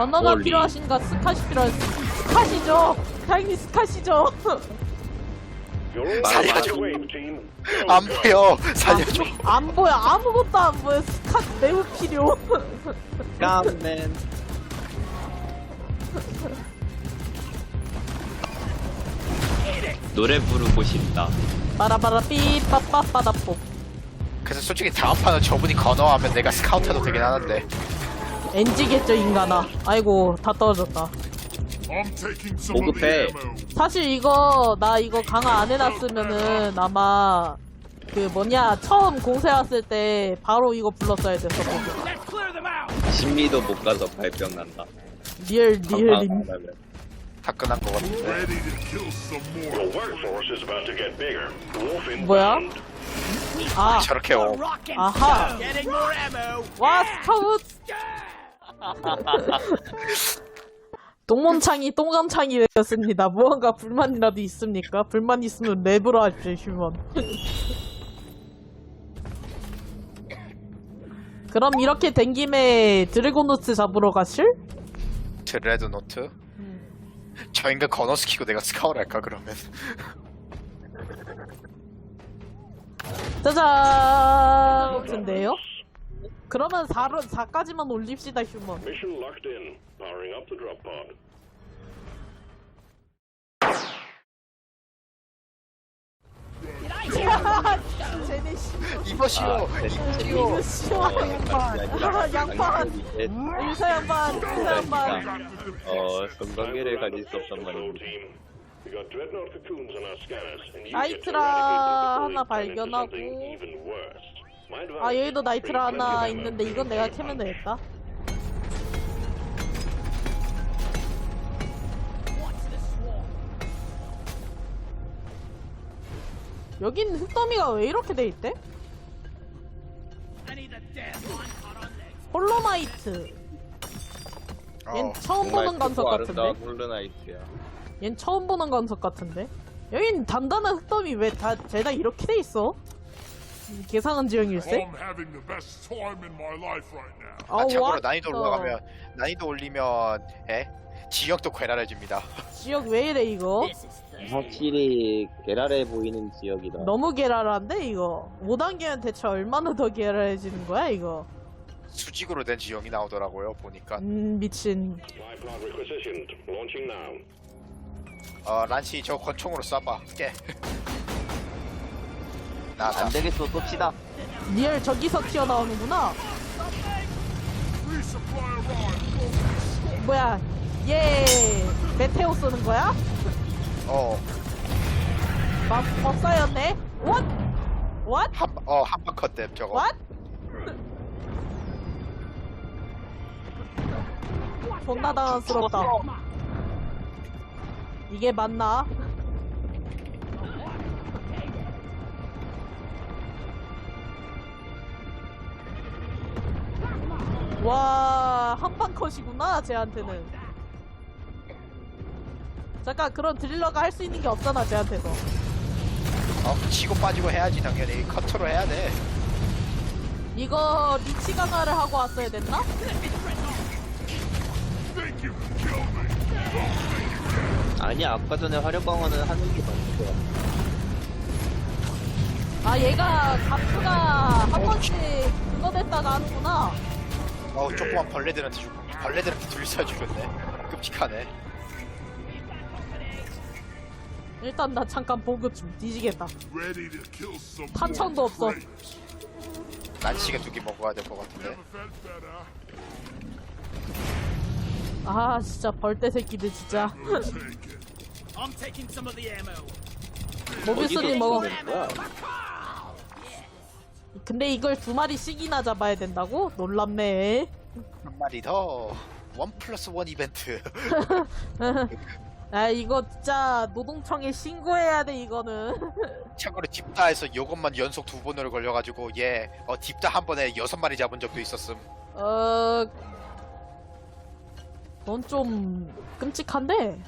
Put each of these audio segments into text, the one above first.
번너가 멀리. 필요하신가? 스카시 필요하신 스카시죠? 당연히 스카시죠. 살려줘. 안 보여. 살려줘. 안 보여. 아무것도 안 보여. 스카 매우 필요. 깜맨 노래 부르고 싶다. 바라바라 삐빠빠빠다뽀. 그래서 솔직히 다음 판은 저분이 건어하면 내가 스카우트도 되긴 하는데. 엔지겠죠 인간아. 아이고 다 떨어졌다. 보급해. 사실 이거 나 이거 강화 안 해놨으면은 아마 그 뭐냐 처음 공세 왔을 때 바로 이거 불렀어야 됐었거든. 신미도 못 가서 발병 난다 리얼 리얼 림. 다 끝난 거 같은데. Ready to kill some more. The workforce is about to get bigger. Wolf inbound. 뭐야? 아 저렇게 오. 아하. 와 스카우트. 동문창이 똥감창이 되었습니다. 무언가 불만이라도 있습니까? 불만 있으면 랩으로 하십시오, 휴먼. 그럼 이렇게 된 김에 드래곤노트 잡으러 가실? 드레드 노트. 저 인간 건어 시키고 내가 스카우트 할까 그러면. 짜잔! 같은데요? 그러면 4로, 4까지만 올립시다, 휴먼. Mission locked in. Powering up the drop pod. 쟤네 씨. 이거 싫어. 이거 싫어, 양반. 양반. 일사 양반, 일사 양반. 어 건강계를 가질 수 없단 말입니다 team. We got dreadnought cocoons on our scanners, and you 나이트라 get to eradicate the 하나 발견하고. even worse. 아, 여기도 나이트라 하나. 있는데 이건 내가 캐면 되겠다. 여긴 흙더미가 왜 이렇게 돼 있대? 홀로나이트. 얜 어. 처음 정말 보는 건석 크고 같은데? 홀로나이트야 얜 처음 보는 건석 같은데? 여긴 단단한 흙더미 왜 다 죄다 이렇게 돼 있어? 음, 개상한 지형일세? I'm having the best time in my life right now. 아, 참고로 난이도 the- 올라가면 난이도 올리면 에 지역도 괴랄해집니다. 지역 왜 이래 이거? 확실히 계랄해 보이는 지역이다 너무 게랄한데 이거 5단계면 대체 얼마나 더 게랄해지는 거야 이거 수직으로 된 지형이 나오더라고요 보니까. 음 미친 Supply pod requisitioned. Launching now. 어 란시 저 권총으로 쏴봐. 깨. 나다. 안 되겠어 쏩시다 리얼 저기서 튀어나오는구나. 뭐야 얘 메테오 쓰는 거야? 어. 막 법사였네? What? What? 한어 한방 컷댐 저거. What? 존나 당황스럽다 이게 맞나? 와, 한판 컷이구나, 쟤한테는. 잠깐, 그런 드릴러가 할 수 있는 게 없잖아, 쟤한테서. 어 치고 빠지고 해야지 당연히 커트로 해야 돼. 이거 리치 강화를 하고 왔어야 됐나? 아니야 아까 전에 화력방어는 하는 게 맞는 거 같아 아, 얘가 가프가 한 번씩 그거 됐다가 하는구나. 어우 조그만 벌레들한테 주고 벌레들한테 둘러싸 주겠네. 끔찍하네. 일단 나 잠깐 보급 좀 뒤지겠다. 탄창도 없어. 란시가 두개 먹어야 될 것 같은데. 아, 진짜 벌떼 새끼들 진짜. I'm taking some of the ammo. 모비스님 먹어. 뭐야 근데 이걸 두 마리씩이나 잡아야 된다고? 놀랍네. 한 마리 더. 원 플러스 원 이벤트. 아, 이거 진짜 노동청에 신고해야 돼, 이거는. 참고로 딥다에서 이것만 연속 두 번으로 걸려가지고 얘 어, 딥다 한 번에 여섯 마리 잡은 적도 있었음. 어, 넌 좀 끔찍한데?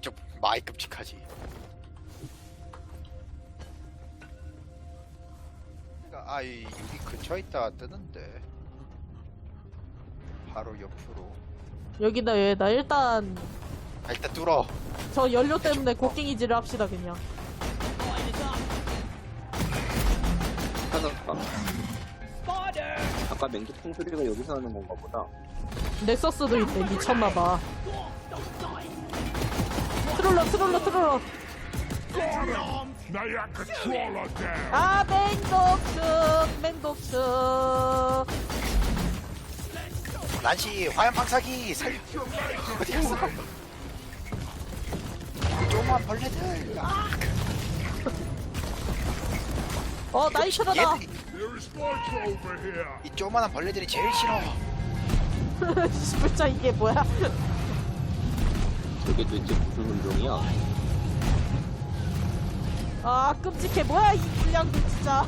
좀 많이 끔찍하지. 아, 이 여기 근처에 있다 뜨는데. 바로 옆으로. 여기다 얘나 일단 아, 일단 뚫어. 저 연료 때문에 곡괭이질을 합시다 그냥 찾았다. 아까 맹기통 소리가 여기서 하는 건가 보다. 넥서스도 있네 미쳤나봐 트롤러 트롤러 트롤러 You controller down. 아 맹독충 맹독충 난시 화염 방사기 살려. 어디 갔어? 조그만 벌레들. 아, 어 나이트러다 얘들이, There is light over here. 이 조그만한 벌레들이 제일 싫어. 진짜 이게 뭐야 저게 도대체 무슨 운동이야? 아 끔찍해 뭐야 이 불량들 진짜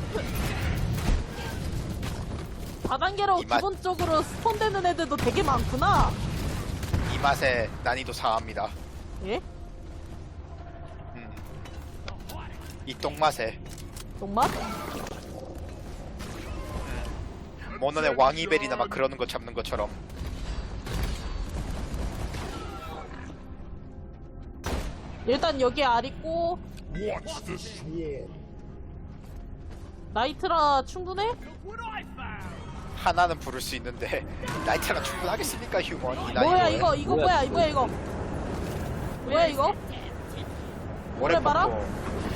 다단계로 이 맛- 기본적으로 스폰되는 애들도 되게 많구나 이 맛에 난이도 상합니다. 예? 음. 이 똥맛에 정말? 모넌의 왕이벨이나 막 그러는 거 잡는 것처럼. 일단 여기 알 있고 Watch the swarm. 나이트라 충분해? 하나는 부를 수 있는데 나이트랑 충분하겠습니까 휴먼 뭐야 이거 이거 뭐야 뭐야, 이거야 이거 뭐야 이거? 오래 봐라?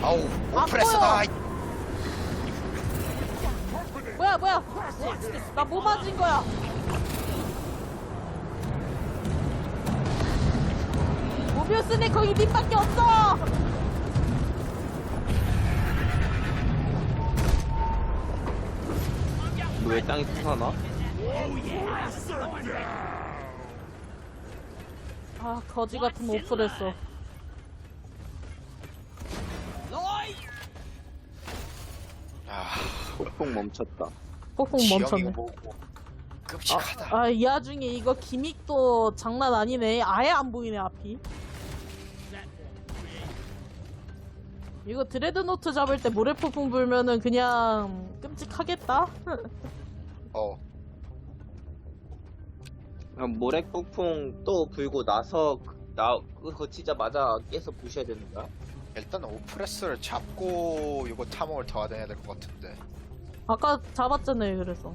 아우 안 오프레스다 보여. 뭐야 뭐야 나 뭐 맞은 거야 모비우스는 거기 님밖에 없어 왜 땅이 솟아나? 아 거지 같은 오프레서 아 폭풍 멈췄다. 폭풍 멈췄네. 뭐고 끔찍하다. 아 이 와중에 이거 기믹도 장난 아니네. 아예 안 보이네 앞이 이거 드레드노트 잡을 때 모래폭풍 불면은 그냥 끔찍하겠다. 어. 그럼 모래 폭풍 또 불고 나서 그- 나 그거 거치자마자 깨서 부셔야 되는 거야? 일단 오프레스를 잡고 이거 탐험을 더 해야 될 것 같은데. 아까 잡았잖아요 그래서.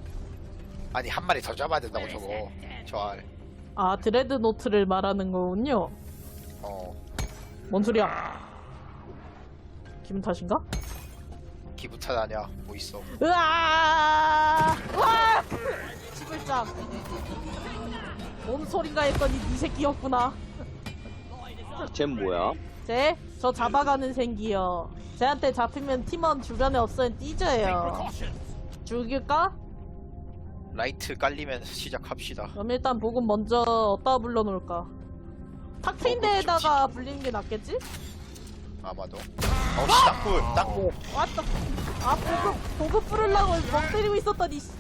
아니 한 마리 더 잡아야 된다고 저거. 저알 아 드레드노트를 말하는 거군요. 어. 뭔 소리야 기분 탓인가? 기분 탓 아니야. 뭐 있어? 으아! 으아 지글짱 뭔 소린가 했더니 네 새끼였구나. 쟨 뭐야? 쟤? 저 잡아가는 생기요. 쟤한테 잡히면 팀원 주변에 없으면 띠져요. 죽일까? 라이트 깔리면 시작합시다. 그럼 일단 보금 먼저 어디다 불러놓을까? 탁 트인 데에다가 불리는 게 낫겠지? 아마도. 어씨 땅굴 땅굴 왔다. 아 보급 보급 뿌리려고 멍 때리고 있었더니 씨.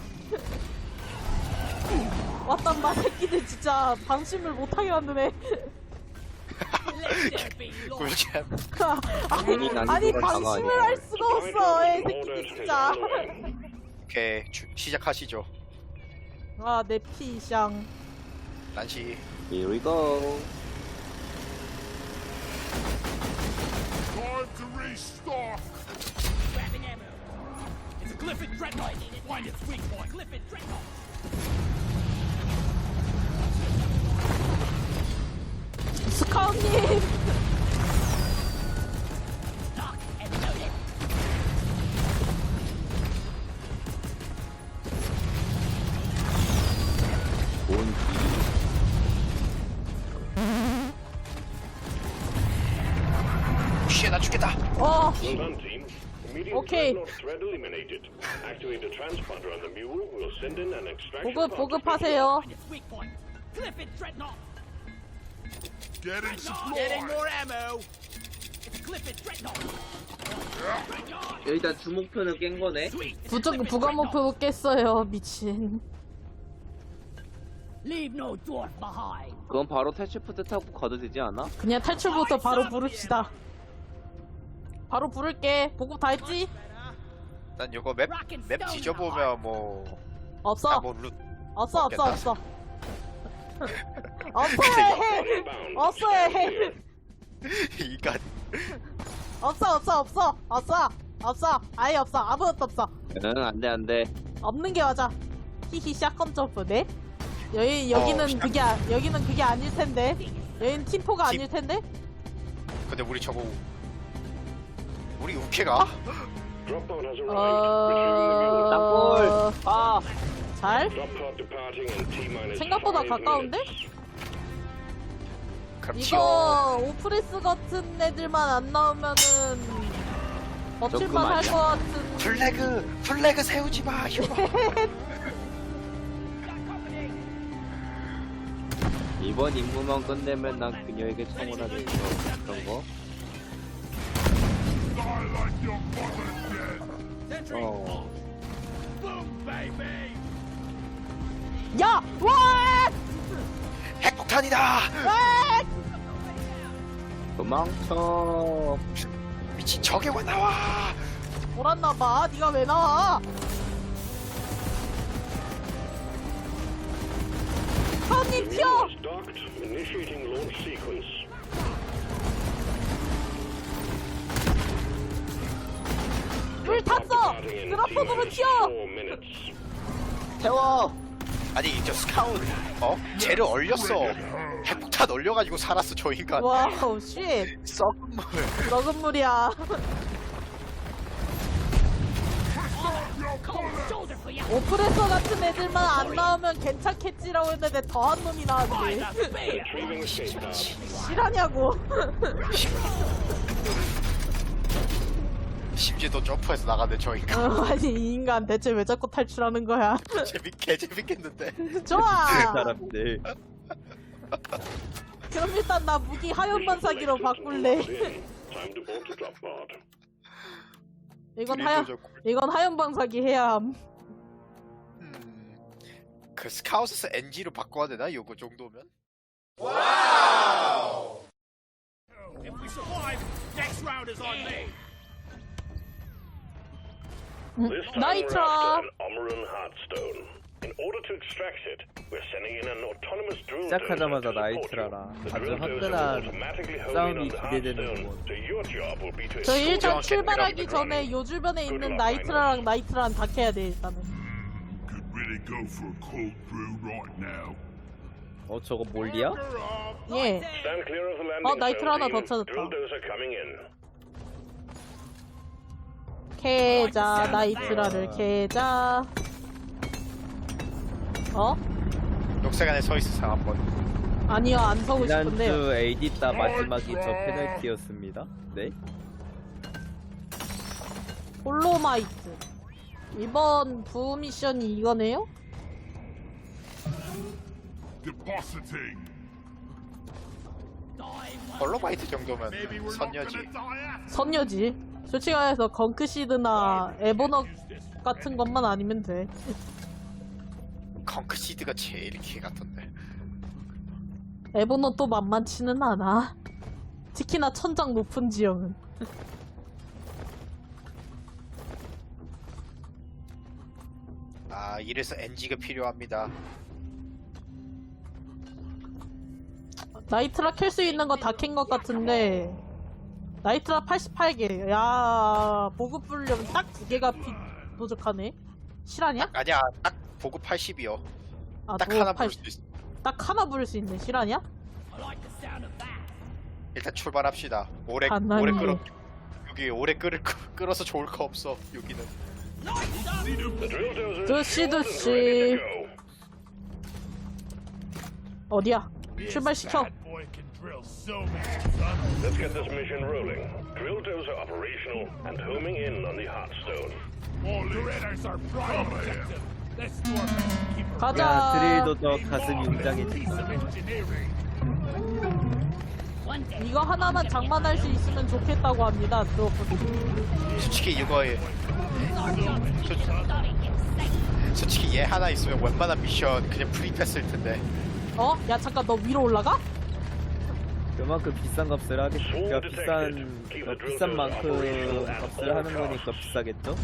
왔단 마 새끼들 진짜 방심을 못하게 만드네. 꿀잼. 아니, 아니. 방심을 할 수가 없어 애 새끼들 진짜. 오케이 주, 시작하시죠. 아 내 피샹 난시. Here we go. Restock! Grabbing ammo. It's a Glyphid Dreadnought. Find its weak point. Dreadnought. It's a cold name. 나 죽겠다 어 Well done, team. Immediate Okay. dreadnought threat eliminated. Activate the transponder on the mule. We'll send in an extraction 보급 보급하세요. Getting more ammo. Dreadnought. 일단 주목표는 깬 거네. 부적 Glyphid 부가 목표 깼어요 미친 Leave no dwarf behind. 그건 바로 탈출포트 타고 가도 되지 않아? 그냥 탈출부터 바로 부릅시다 바로 부를게. 보급 다 했지? 난 요거 맵, 맵 뒤져보면 뭐 없어. 아, 뭐 루, 없어 없어 없겠다. 없어. 없어요 해. 없어요 해. 이간. 없어 없어 없어. 없어 없어. 아예 없어. 아무것도 없어. 응 안 돼 안 돼. 없는 게 맞아. 히히 샷건 점프. 네? 여기 여기는 어, 샷- 그게 아- 여기는 그게 아닐 텐데. 여기는 팀포가 팀- 아닐 텐데? 근데 우리 저거 우리 우케가? 어... 땅볼 아 잘 생각보다 가까운데? 튀어 이거 오프레스 같은 애들만 안 나오면은 버틸만 조금 할. 것 같은 플래그 플래그 세우지 마 휴. 이번 임무만 끝내면 난 그녀에게 청혼하겠어 그런 거 어. 야! 와! 핵폭탄이다 와! 도망쳐 미친 저게와 나와 돌았나봐 니가 왜 나와 mule 튀어! is docked. Initiating launch sequence. 물 탔어! 드라포드로 튀어! 태워 아니 저 스카웃 어? 쟤를 얼렸어 핵폭탄 얼려가지고 살았어 저 인간 와우 쉣 썩은 물 썩은 물이야 오프레서 같은 애들만 안 나오면 괜찮겠지라고 했는데 더한 놈이 나왔네. 실하냐고 심지어 또 점프해서 나가네 저 인간 어, 아니 이 인간 대체 왜 자꾸 탈출하는 거야? 재밌 개 재밌겠는데. 좋아! 사람들 그럼 일단 나 무기 하연반사기로 바꿀래. Time to board the drop pod. 이건 둘이 저- 이건 하연방사기 해야 함. 음, 그 스카웃에서 NG로 바꿔야 되나? 요거 정도면? If we survive, next round is on me. This time 나이트라. we're after an Omeran Heartstone. In order to extract it, we're sending in an autonomous drill 시작하자마자 dozer to support you. 나이트라라. The 아주 drill dozer will 화끈한 automatically home in 싸움이 the 기대되는 Heartstone, 것. so your job will be to 저희 escort 일단 it 출발하기 and 전에. 요 주변에 있는 나이트라랑 나이트랑 다 캐야 돼 일단은 Could really go for a cold brew right now. 어 저거 몰리야? 예 Stand clear of the landing 어, 나이트라 하나 더. 찾았다. Drill dozer coming in. 캐자 나이트라를 캐자 어? 녹색 안에 서 있어 한 번 아니요 안 서고 싶은데요 지난주 AD 따 마지막이 저 페널티였습니다. 네? 홀로마이트 이번 부 미션이 이거네요? Depositing. 홀로바이트 정도면 선녀지. 선녀지 솔직히 말해서 건크시드나 에버너 같은 것만 아니면 돼. 컨크시드가 제일 개 같던데. 또 만만치는 않아. 특히나 천장 높은 지형은. 아 이래서 NG가 필요합니다. 나이트라 캘 수 있는 거 다 캔 것 같은데 나이트라 88개 야 보급 불량 딱두 개가 피, 부족하네 실화냐? 아니야 딱 보급 80이요 아, 딱 하나 80 부를 수 있어 딱 하나 부를 수 있네 실화냐? 일단 출발합시다 오래 가난해. 오래 끌어 여기 오래 끌을 거- 끌어서 좋을 거 없어 여기는 to go. 어디야? 출발시켜 Bad boy can drill so many tunnels. Let's get this mission rolling. Drill dozer operational and homing in on the Heartstone. All critters are prime objective. Let's do our best to keep her. 야 가자 드릴도저 가슴이 Piece 웅장해진다. of engineering. 이거 하나만 장만할 수 있으면 좋겠다고 합니다 드로프 솔직히 이거에 솔- 솔직히 얘 하나 있으면 웬만한 미션 그냥 프리패스일 텐데 어? 야 잠깐 너 위로 올라가? 그만큼 비싼 값을 하겠. 그러니까 비싼 어, 비싼 만큼 값을 하는 거니까 비싸겠죠?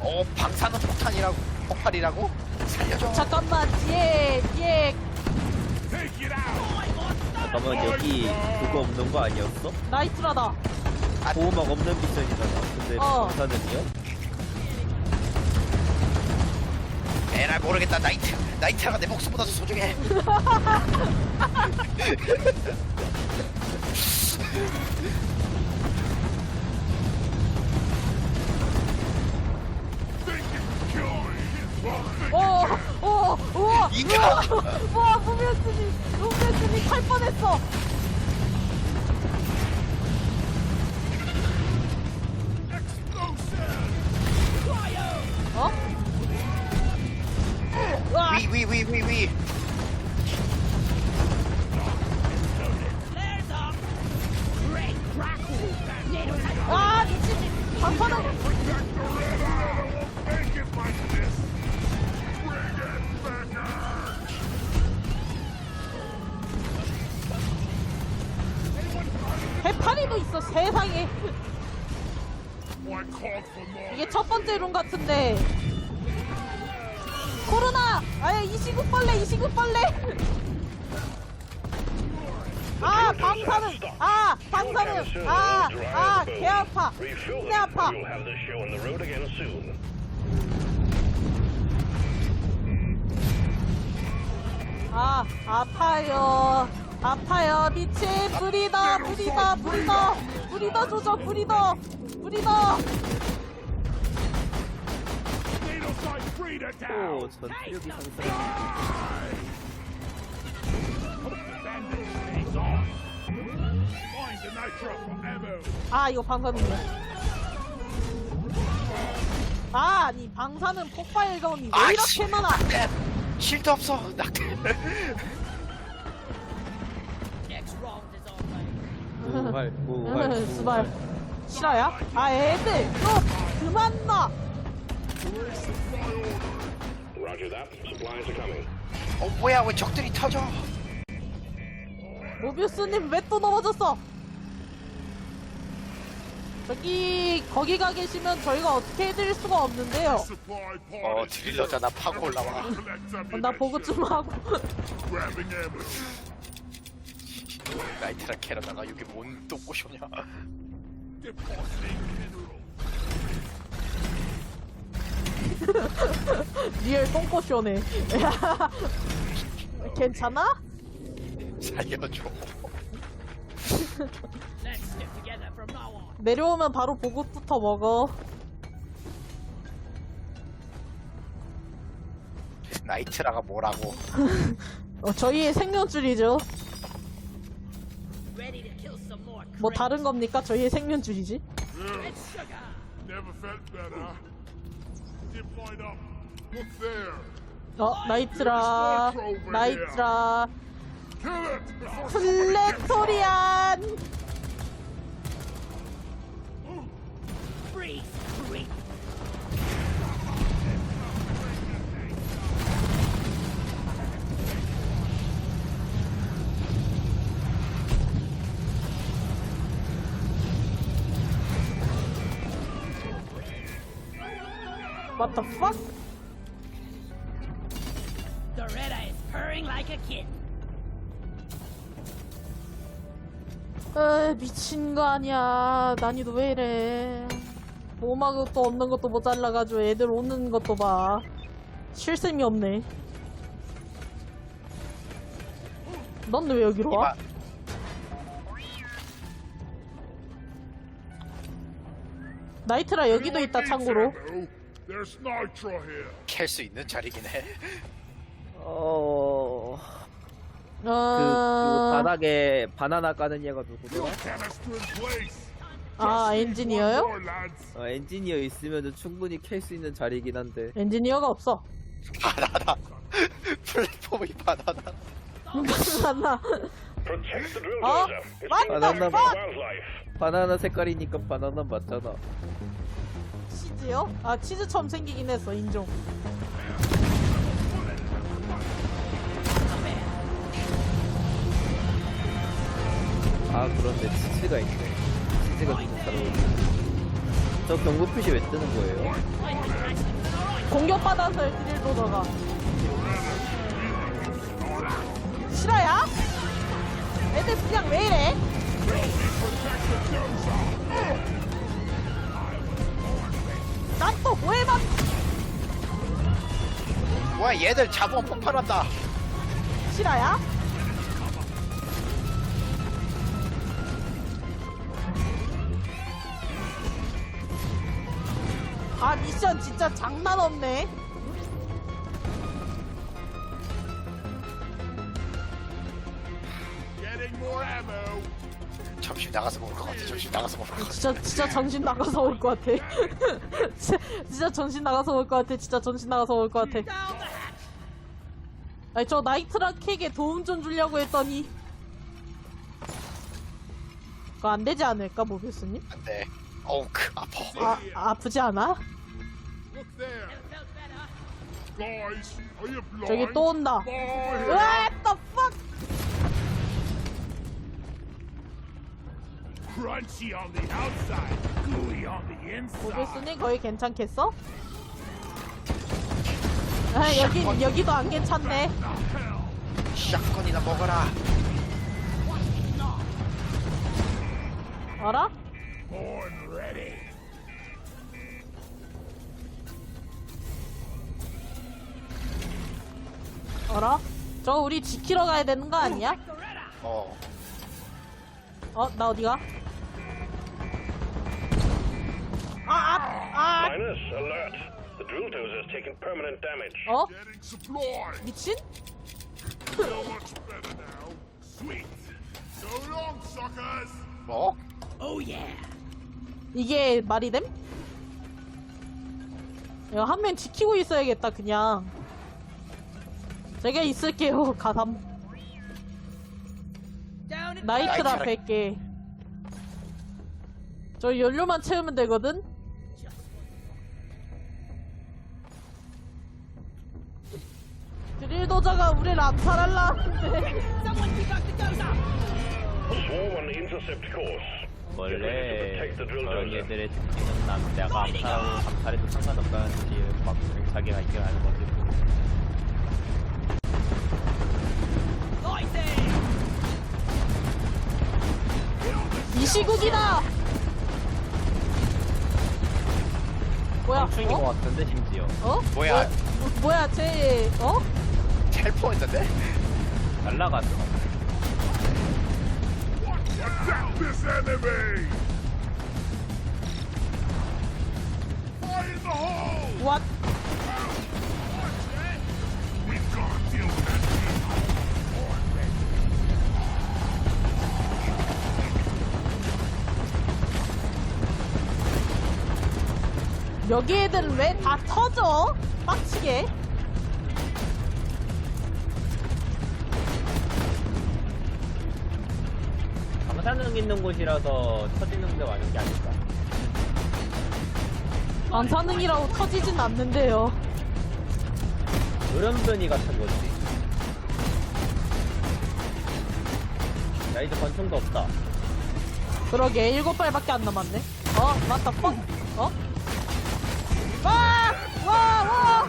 어 방사능 폭탄이라고 폭발이라고? 살려줘. 잠깐만 뒤에. 잠깐만 여기 그거 없는 거 아니었어? 나이트라다. 보호막 없는 미션이잖아. 근데 어. 방사는요? 에라 모르겠다 나이트. 나이트가 내 목숨보다도 소중해. Think you can kill me? Well, think 오, 오, 우와, 무면스님, 무면스님 탈 뻔했어. 어? 해파리도 있어, 세상에. 이게 첫 번째 룸 같은데. 코로나! 아예 이시국벌레, 이시국벌레! 아, 방사능! 아, 방사능! 아, 아, 개 아파! 내. 아파! 아, 아파요. 아파요. 미친 브리더, 브리더, 브리더, 브리더 조져. 오, for ammo. 아, 이거 방사능이야. 아, 아니 방사능 폭발 가온이 왜 아이씨. 이렇게 많아? 실드 없어. 낙대. 부활, 응, 수발. 실화야? 아, 애들 좀 그만 놔. Roger that. Supplies are coming. 어 뭐야 왜 적들이 터져? 모비우스님 왜 또 넘어졌어? 저기 거기 가 계시면 저희가 어떻게 해드릴 수가 없는데요. 어. 드릴러잖아 파고 올라와. 어, 나 보고 좀 하고. Grabbing ammo. 나이트라 캐러다가 여기 뭔 똥꼬쇼냐? Depositing mineral. 리얼 똥꼬쇼네. 괜찮아? 살려줘. Let's stick together from now on. 내려오면 바로 보급부터 먹어. 나이트라가 뭐라고? 어, 저희의 생명줄이죠. Ready to kill some more. 뭐. 다른 겁니까? 저희의 생명줄이지. 어, 나이트라, 나이트라, 플래토리안. What the fuck? Doretta is purring like a kitten. 에 미친 거 아니야. 난이도 왜 이래. 보호막도 없는 것도 모자라가지고 애들 오는 것도 봐. 실셈이 없네. 넌 왜 여기로 와? 나이트라 여기도 있다 참고로. There's nitro here. 캘수 있는 자리긴 해. 어, 그, 그 어... 바닥에 바나나 까는 얘가 누구더라? Canister in place. 아 엔지니어요? more, lads. 어, 엔지니어 있으면 충분히 캘 수 있는 자리긴 한데. 엔지니어가 없어. 바나나. 플랫폼이 바나나. 만나. Protect the drill 어? It's What the fuck? wildlife. 바나나 색깔이니까 바나나 맞잖아. 치즈요? 아 치즈처럼 생기긴 했어 인종. 아, 그런데 치즈가 있네. 치즈가 어울려. 저 경고 표시 왜 뜨는 거예요? Might be catching. All right. 공격받았어요 드릴 도저가 실화야? 애들 그냥 왜 이래? 난또 뭐해만 뭐야 얘들 자본 폭발한다 실화야? 아 미션 진짜 장난 없네. Getting more ammo. 점심 나가서 먹을 것 같아 점심 나가서 먹을 것 같아 진짜 진짜 정신 나가서 올 것 같아. 진짜, 진짜 정신 나가서 올 것 같아. 진짜 정신 나가서 올 것 같아. 아니 저 나이트랑 킥에 도움 좀 주려고 했더니 그거 안 되지 않을까 모비스님? 안 돼 어우 크 아파 아 아프지 않아? Look there. Guys, are you blind? 저기 또 온다. Boy, What the fuck? Crunchy on the outside, gooey on the inside. 모비스님 거기 괜찮겠어? 아 여기 여기도 안 괜찮네. 샷건이나 먹어라 알아? Born ready. 알아? 저 우리 지키러 가야 되는 거 아니야? 어 어, 나 어디가? 아, 아, 아, Minus, alert. The drill dozer has taken permanent damage. 어? Getting supplies. 미친? So much better now. Sweet. So long, suckers. 뭐? Oh yeah. 이게 말이 됨? 이거 한 명 지키고 있어야겠다, 그냥. 제가 있을게요, 나이트라 나이트라. 100개. 저 연료만 채우면 되거든? 드릴도저가 우리를 암살할라 하는데. someone pick up the dozer. Swarm on intercept course. 원래 저런 애들의 특징은 남 내가 암살하고 감살해도 상관없다는 지막 자기가 이겨하는 거지. Noisy. 이 시국이다! 뭐야? 충인 것 어? 같은데 심지어. 어? 뭐야? 뭐, 뭐야, 쟤, 어? 날라갔어. To deal with that. 여기 애들은 왜 다 터져? 빡치게. 있는 곳이라서 터지는 데 많은 게 아닐까. 안사능이라고 터지진 않는데요. 으름변이 같은 거지. 야 이제 권총도 없다. 그러게, 일곱 발밖에 안 남았네. 어, 맞다, 퍽. 어? 와! 와, 와!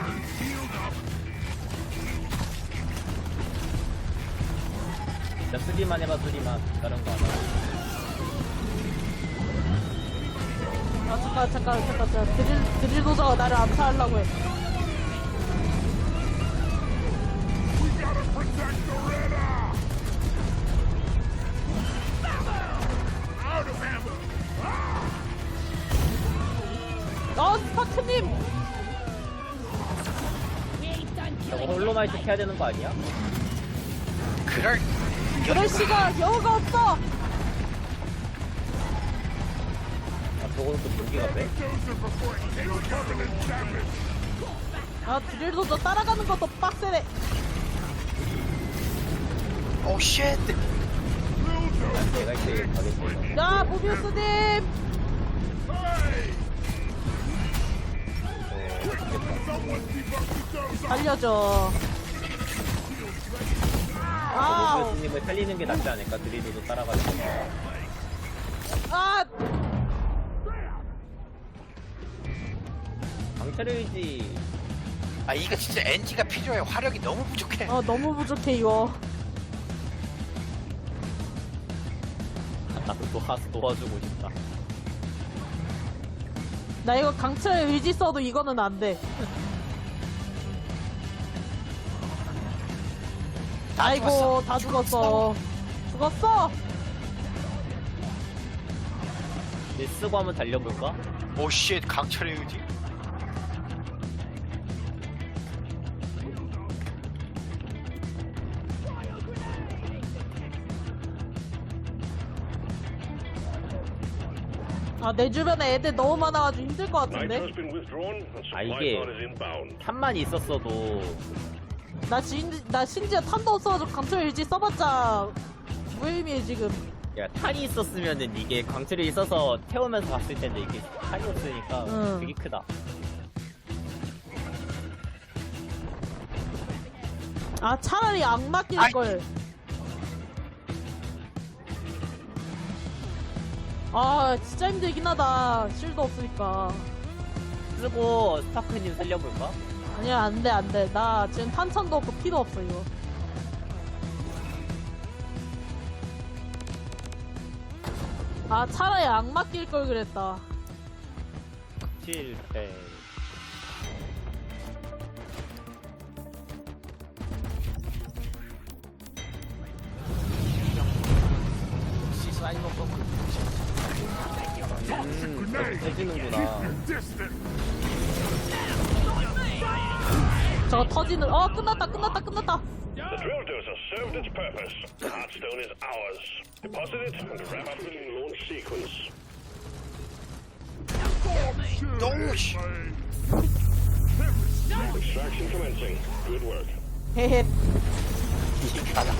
자 수리만 해봐 수리만. 다른 거 안 하고. 잠깐, 잠깐, 잠깐, 잠깐. 드릴, 드릴 도저가 나를 암살하려고 해. 어, 스파크님! 저거. 홀로나이트 해야 되는 거 아니야? 그럴 그럴 시간 여우가 없어! 저거는 또 무기가 빼? 아, 드릴 도저 따라가는 것도 빡세네. 오우 쉣 내가 이제 가겠지. 야, 모비우스님! Dozer. 알려줘. 아우, 교수님을 살리는 게 낫지 않을까? 드리도도 따라가지고. 아! 강철 의지. 아 이거 진짜 NG가 필요해. 화력이 너무 부족해. 아 너무 부족해 이거. 나도 도와, 도와주고 싶다. 나 이거 강철의 의지 써도 이거는 안돼. 아이고 다 죽었어. 죽었어. 이 쓰고 한번 달려볼까? 오쉣. 강철의 의지 아 내 주변에 애들 너무 많아가지고 힘들 것 같은데 아, 이게-. 탄만 있었어도 나, 진, 나 심지어 탄도 없어가지고 강철의 의지 써봤자 무의미해 지금 야 탄이 있었으면은 이게 광철이 있어서 태우면서 갔을 텐데 이게 탄이 없으니까 응. 되게 크다. 아 차라리 안 맡길걸 아 진짜 힘들긴 하다. 실드 없으니까. 쓰고 스타크님 살려볼까? 아니야 안돼 안돼. 나 지금 탄창도 없고 피도 없어 이거. 아 차라리 안 맡길 걸 그랬다. 7배. 해지는구나. Distant. 저거 터지는 어 끝났다 끝났다 끝났다 The drill dozer served its purpose. The Heartstone is ours. Deposit it and wrap up the launch sequence. 너무 씨 Extraction commencing. Good work. 헤헤 가자